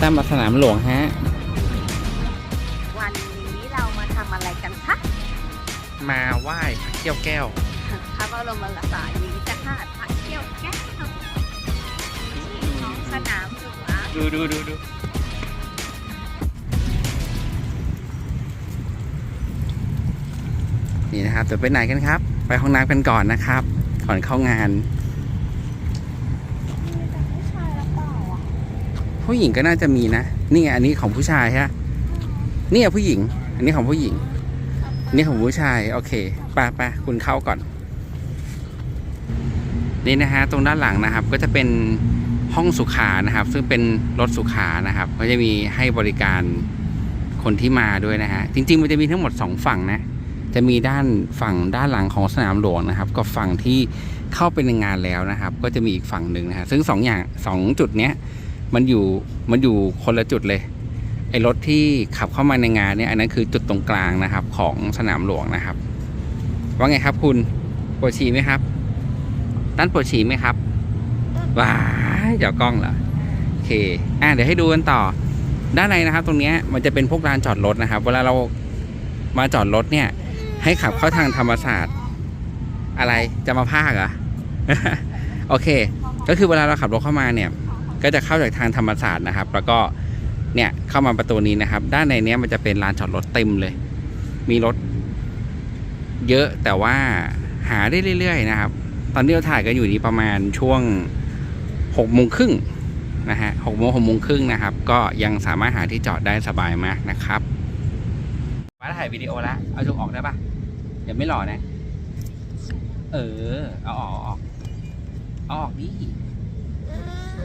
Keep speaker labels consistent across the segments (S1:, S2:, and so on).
S1: าท่านตั้มมาสนามหลวงฮะ
S2: วันนี้เรามาทำอะไรกันคะ
S1: มาไหว้พระเกี้ยวแก้ว
S2: พระบรมสารีริกธาตุพระเกี้ยวแก้วที่ท้องสนามหลวง
S1: ดูดูดูดูนี่นะครับจะไปไหนกันครับ ไปห้องน้ำกันก่อนนะครับ ก่อนเข้างาน ผู้หญิงก็น่าจะมีนะนี่ไงอันนี้ของผู้ชายใช่ไหมนี่อะผู้หญิง อันนี้ของผู้หญิงอันนี้ของผู้ชายโอเคไปไปคุณเข้าก่อน นี่นะฮะตรงด้านหลังนะครับ ก็จะเป็นห้องสุขานะครับ ซึ่งเป็นรถสุขานะครับ ก็จะมีให้บริการคนที่มาด้วยนะฮะจริง ๆ มันจะมีทั้งหมดสองฝั่งนะจะมีด้านฝั่งด้านหลังของสนามหลวงนะครับ กับฝั่งที่เข้าไปในงานแล้วนะครับ ก็จะมีอีกฝั่งหนึ่งนะฮะซึ่งสองอย่างสองจุดเนี้ย มันอยู่มันอยู่คนละจุดเลยไอ้รถที่ขับเข้ามาในงานเนี่ยอันนั้นคือจุดตรงกลางนะครับของสนามหลวงนะครับ ว่าไงครับคุณปวดฉี่ไหมครับด้านปวดฉี่ไหมครับว้าเดี๋ยวกล้องเหรอโอเคอะเดี๋ยวให้ดูกันต่อ ด้านในนะครับ ตรงนี้มันจะเป็นพวกลานจอดรถนะครับ เวลาเรามาจอดรถเนี่ย ให้ขับเข้าทางธรรมศาสตร์ อะไรจะมาพากเหรอโอเค ก็คือเวลาเราขับรถเข้ามาเนี่ย ก็จะเข้าจากทางธรรมศาสตร์นะครับ แล้วก็เนี่ยเข้ามาประตูนี้นะครับ ด้านในเนี้ยมันจะเป็นลานจอดรถเต็มเลย มีรถเยอะแต่ว่าหาได้เรื่อยๆนะครับ ตอนนี้เราถ่ายกันอยู่นี้ประมาณช่วงหกโมงครึ่งนะฮะหกโมงหกโมงครึ่งนะครับ ก็ยังสามารถหาที่จอดได้สบายมากนะครับมาถ่ายวิดีโอแล้วเอาจุกออกได้ปะเดี๋ยวไม่หล่อนะ เออ เอาออกเอาออกออกดิ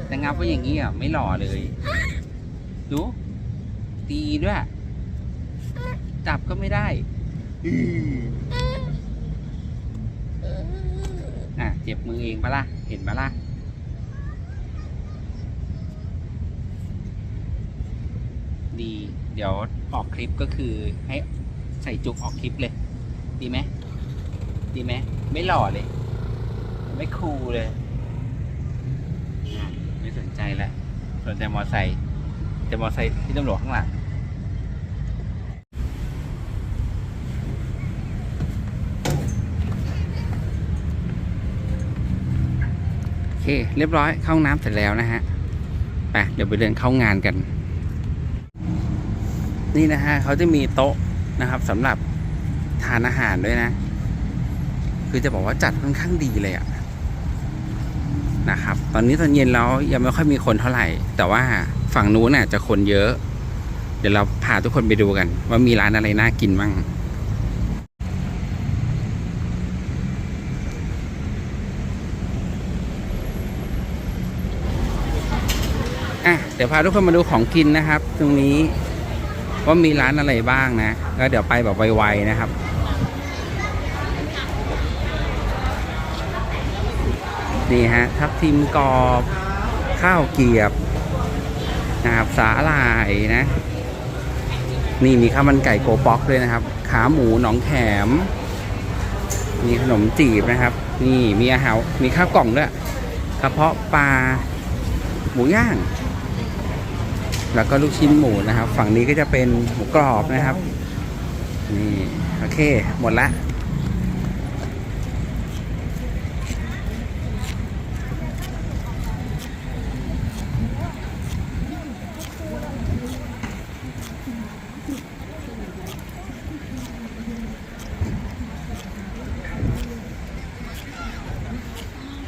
S1: แต่งับว่าอย่างนี้อะไม่หล่อเลย ดู ตีด้วย จับก็ไม่ได้อื้ออะเจ็บมือเองปะล่ะ เห็นปะล่ะดี เดี๋ยวออกคลิปก็คือให้ใส่จุกออกคลิปเลย ดีไหม ดีไหม ไม่หล่อเลย ไม่คูลเลยอะ ไม่สนใจแล้วสนใจมอไซค์จะมอไซค์ที่ตำรวจข้างหลังโอเค เรียบร้อยเข้าห้องน้ำเสร็จแล้วนะฮะไปเดี๋ยวไปเดินเข้างานกัน นี่นะฮะเขาจะมีโต๊ะนะครับสำหรับทานอาหารด้วยนะ คือจะบอกว่าจัดค่อนข้างดีเลยอะ นะครับ ตอนนี้ตอนเย็นแล้วยังไม่ค่อยมีคนเท่าไหร่ แต่ว่าฝั่งนู้นน่ะจะคนเยอะ เดี๋ยวเราพาทุกคนไปดูกัน ว่ามีร้านอะไรน่ากินบ้างอะเดี๋ยวพาทุกคนมาดูของกินนะครับ ตรงนี้ว่ามีร้านอะไรบ้างนะ แล้วเดี๋ยวไปแบบไวๆนะครับ นี่ฮะทับทิมกรอบข้าวเกียบนะครับสาหร่ายนะ นี่มีข้าวมันไก่โกป๊อกด้วยนะครับ ขาหมูหนองแขม มีขนมจีบนะครับ นี่มีอาหารมีข้าวกล่องด้วยกระเพาะปลาหมูย่าง แล้วก็ลูกชิ้นหมูนะครับ ฝั่งนี้ก็จะเป็นหมูกรอบนะครับ นี่โอเค หมดละ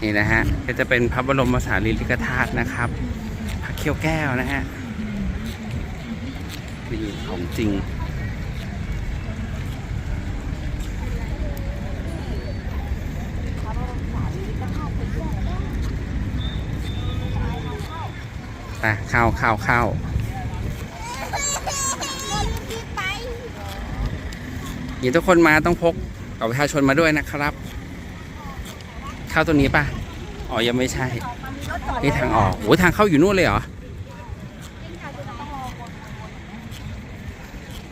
S1: นี่นะฮะก็จะเป็นพระบรมสารีริกธาตุนะครับพระเขี้ยวแก้วนะฮะนี่ของจริง ไปเข้าเข้าเข้าอย่าทุกคนมาต้องพกกับประชาชนมาด้วยนะครับ เข้าตัวนี้ป่ะ อ๋อ ยังไม่ใช่ นี่ทางออกโอ้ทางเข้าอยู่นู่นเลยเหรอ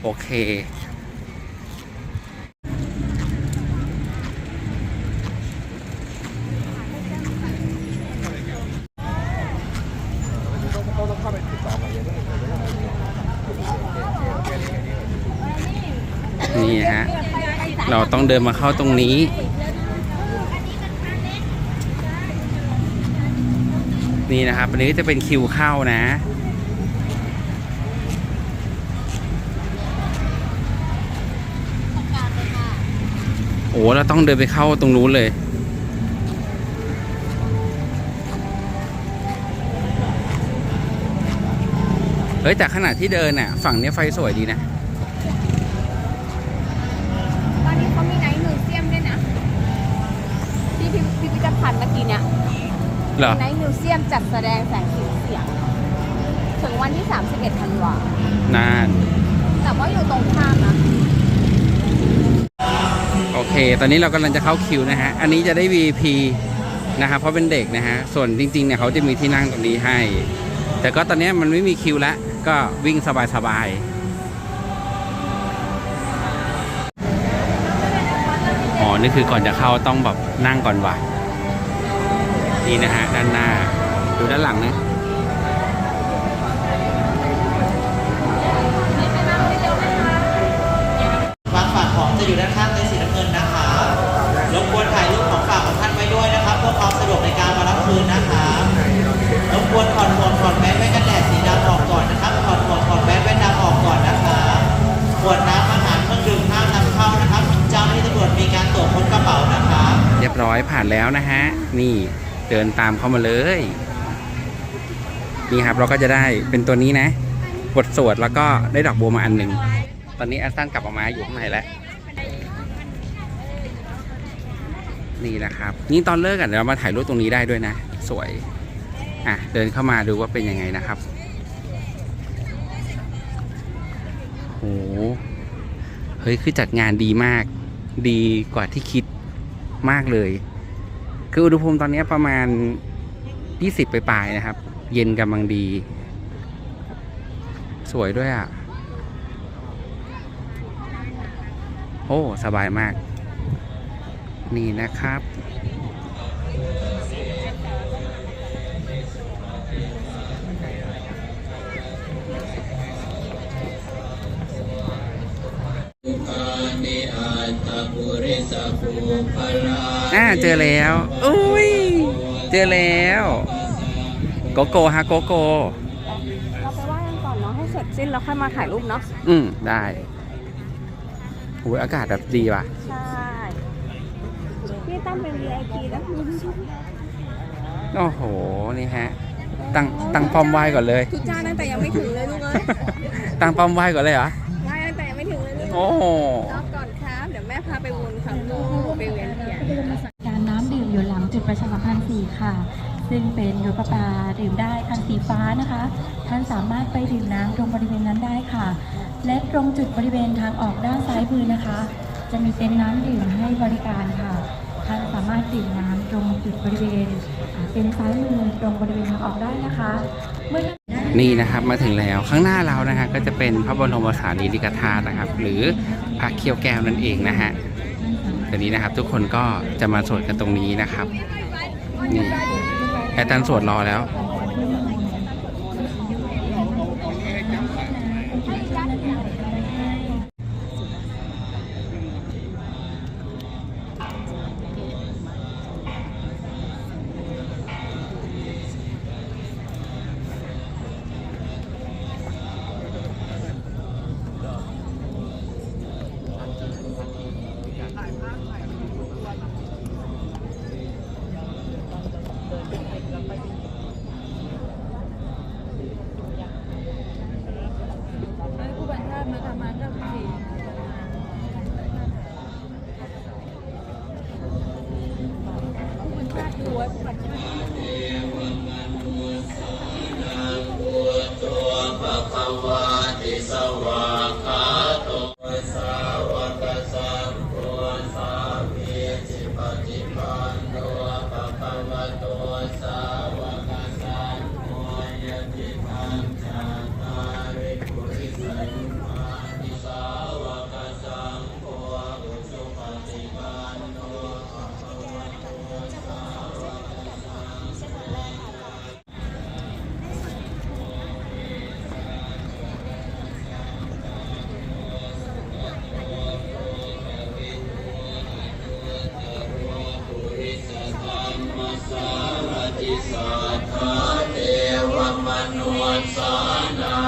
S1: โอเค
S3: นี่ฮะ
S1: เราต้องเดินมาเข้าตรงนี้ นี่นะครับอันนี้จะเป็นคิวเข้านะ โอ้เราต้องเดินไปเข้าตรงนู้นเลย เฮ้ยแต่ขณะที่เดินน่ะ ฝั่งนี้ไฟสวยดีนะ
S2: ตอนนี้เขามีไนท์มิวเซียมด้วยนะ ที่พิพิพิธภัณฑ์เมื่อกี้เนี่ย
S1: เหรอ
S2: ไนท์มิวเซียมจัดแสดงแสงสีเสียง ถึงวันที่ 31ธันวา นา
S1: น
S2: แต่ว่าอยู่ตรงข้ามนะ
S1: โอเค ตอนนี้เรากำลังจะเข้าคิวนะฮะ อันนี้จะได้ VIP นะครับ เพราะเป็นเด็กนะฮะ ส่วนจริงๆเนี่ยเขาจะมีที่นั่งตรงนี้ให้ แต่ก็ตอนนี้มันไม่มีคิวแล้วก็วิ่งสบายๆ อ๋อ นี่คือก่อนจะเข้าต้องแบบนั่งก่อนว่ะ นี่นะฮะด้านหน้า ดูด้านหลังนะ
S3: วางฝากของจะอยู่ด้านข้างในสีน้ำเงินนะคะรบกวนถ่ายรูปของฝากของท่านไว้ด้วยนะครับเพื่อความสะดวกในการมารับคืนนะคะรบกวนถอดหมวกถอดแมสไว้กันแดดสีดำออกก่อนนะครับถอดหมวกถอดแมสไว้ดำออกก่อนนะคะขวดน้ำอาหารเครื่องดื่มห้ามนำเข้านะครับ เจ้าหน้าที่ตำรวจมีการตรวจค้นกระเป๋านะคะ
S1: เรียบร้อยผ่านแล้วนะฮะ นี่ เดินตามเข้ามาเลย นี่ครับเราก็จะได้เป็นตัวนี้นะ บทสวดแล้วก็ได้ดอกบัวมาอันหนึ่ง ตอนนี้แอสตันกลับออกมาอยู่ข้างในแล้วนี่นะครับ นี่ตอนเลิกกันเดี๋ยวเรามาถ่ายรูปตรงนี้ได้ด้วยนะ สวย อะ เดินเข้ามาดูว่าเป็นยังไงนะครับโหเฮ้ย คือจัดงานดีมาก ดีกว่าที่คิดมากเลย คืออุณหภูมิตอนนี้ประมาณ 20 ไปปลายนะครับ เย็นกำลังดี สวยด้วยอะ โอ้ สบายมาก นี่นะครับ อ่าเจอแล้วอุ้ยเจอแล้วโกโก้ฮะโกโก้
S2: เราไปไหว้กันก่อนเนาะให้เสร็จสิ้นแล้วค่อยมาถ่ายรูปเนาะ
S1: อืมได้โอ้ยอากาศแบบดีว่ะ
S2: ใช่พี่ตั้มเป็น VIP แล้วคุณ
S1: โอ้โหนี่ฮะตั้งตั้งป้อมไหว้ก่อนเลย
S2: ทุจ้าตั้งแต่ยังไม่ถึงเลยลูกเอ้ย
S1: ตั้งป้อมไหว้ก่อนเลยเหรอ
S2: ไหว้ตั้งแต่ยังไม่ถึงเลยลูก
S1: โอ้
S2: ไปเวียนเทียน
S4: การน้ำดื่มอยู่หลังจุดประชาสัมพันธ์4ค่ะ ซึ่งเป็นรถประปาดื่มได้คันสีฟ้านะคะ ท่านสามารถไปดื่มน้ำตรงบริเวณนั้นได้ค่ะ และตรงจุดบริเวณทางออกด้านซ้ายมือนะคะ จะมีเต็นท์น้ำดื่มให้บริการค่ะท่านสามารถดื่มน้ำตรงจุดบริเวณเต็นท์ซ้ายมือตรงบริเวณทางออกได้นะคะเมื่อ
S1: นี่นะครับมาถึงแล้วข้างหน้าเรานะฮะก็จะเป็นพระบรมสารีริกธาตุนะครับ หรือพระเคียวแก้วนั่นเองนะฮะ ตอนนี้นะครับ ทุกคนก็จะมาสวดกันตรงนี้นะครับ นี่แอดตันสวดรอแล้ว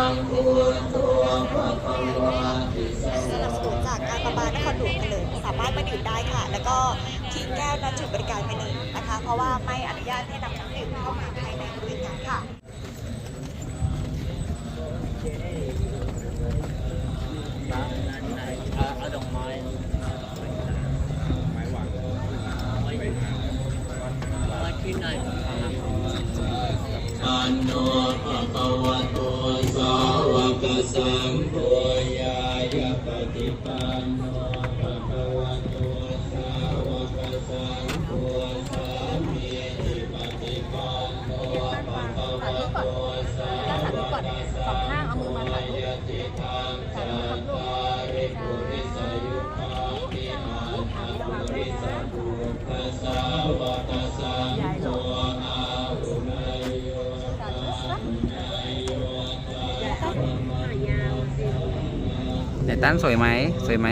S1: สนับสนุนจา
S5: กการประปานครหลวงกันเลยสามารถมาดื่มได้ค่ะ แล้วก็ทิ้งแก้วน้ณจุดบริการไปเลยนะคะ เพราะว่าไม่อนุญาตให้นำน้ำดื่มเข้ามาภายในบริ
S2: การค่ะเอาดอกไม้ไม้วางไม้ขึ้นหน่อยอันโนภะวะ สังโไห
S1: นตั้นสวยไหมสวยไหม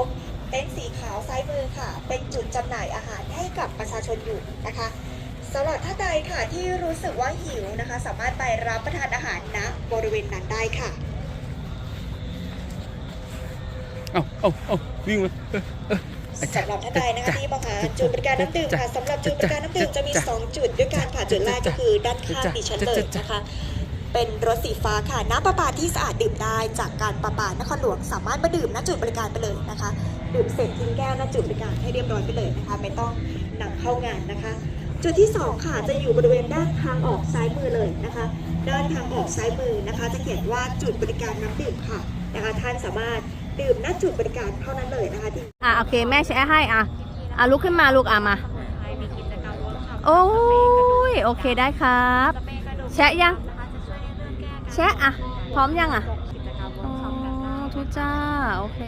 S6: ก็
S1: จะ
S5: พบเต็นท์สีขาวซ้ายมือค่ะ เป็นจุดจำหน่ายอาหารให้กับประชาชนอยู่นะคะสำหรับท่านใดค่ะที่รู้สึกว่าหิวนะคะ สามารถไปรับประทานอาหารณบริเวณนั้นได้ค่ะ
S1: เอาเอาเอาวิ่งมา
S5: สำหรับท่านใดนะคะที่มาหาจุดบริการน้ำดื่มค่ะสำหรับจุดบริการน้ำดื่มจะมี 2 จุดด้วยกันค่ะจุดแรกก็คือด้านข้างดิฉันเลยนะคะ เป็นรถสีฟ้าค่ะ น้ำประปาที่สะอาดดื่มได้จากการประปานครหลวงสามารถมาดื่มณจุดบริการไปเลยนะคะ ดื่มเสร็จทิ้งแก้วณจุดบริการให้เรียบร้อยไปเลยนะคะ ไม่ต้องนำเข้างานนะคะ จุดที่ 2 ค่ะจะอยู่บริเวณด้านทางออกซ้ายมือเลยนะคะ ด้านทางออกซ้ายมือนะคะ จะเขียนว่าจุดบริการน้ำดื่มค่ะนะคะท่านสามารถดื่มณจุดบริการเท่านั้นเลยนะคะที่
S6: อะโอเคแม่แชะให้อะอะลุกขึ้นมาลูกอะมาโอ้ยโอเคได้ครับ แชะยัง แชะอะ พร้อมยังอะอ๋อทุจ้า โอเค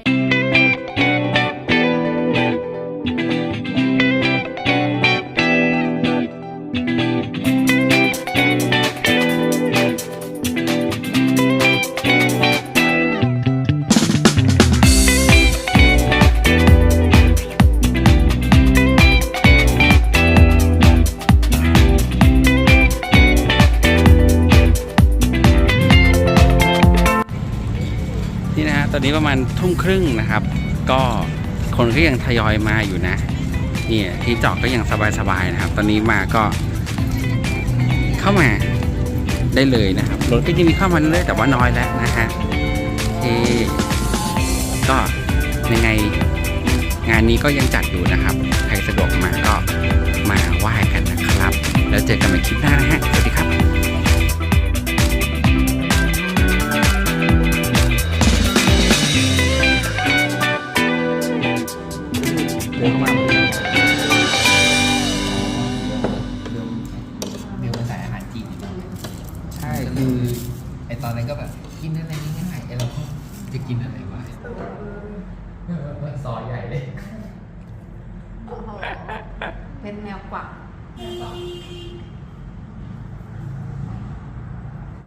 S1: นี่นะฮะตอนนี้ประมาณทุ่มครึ่งนะครับ ก็คนก็ยังทยอยมาอยู่นะเนี่ยที่จอดก็ยังสบายๆนะครับ ตอนนี้มาก็ เข้ามาได้เลยนะครับรถก็ยังมีเข้ามาเรื่อยแต่ว่าน้อยแล้วนะฮะที่ก็ยังไงงานนี้ก็ยังจัดอยู่นะครับ ใครสะดวกมาก็มาไหว้กันนะครับ แล้วเจอกันใหม่คลิปหน้านะฮะสวัสดี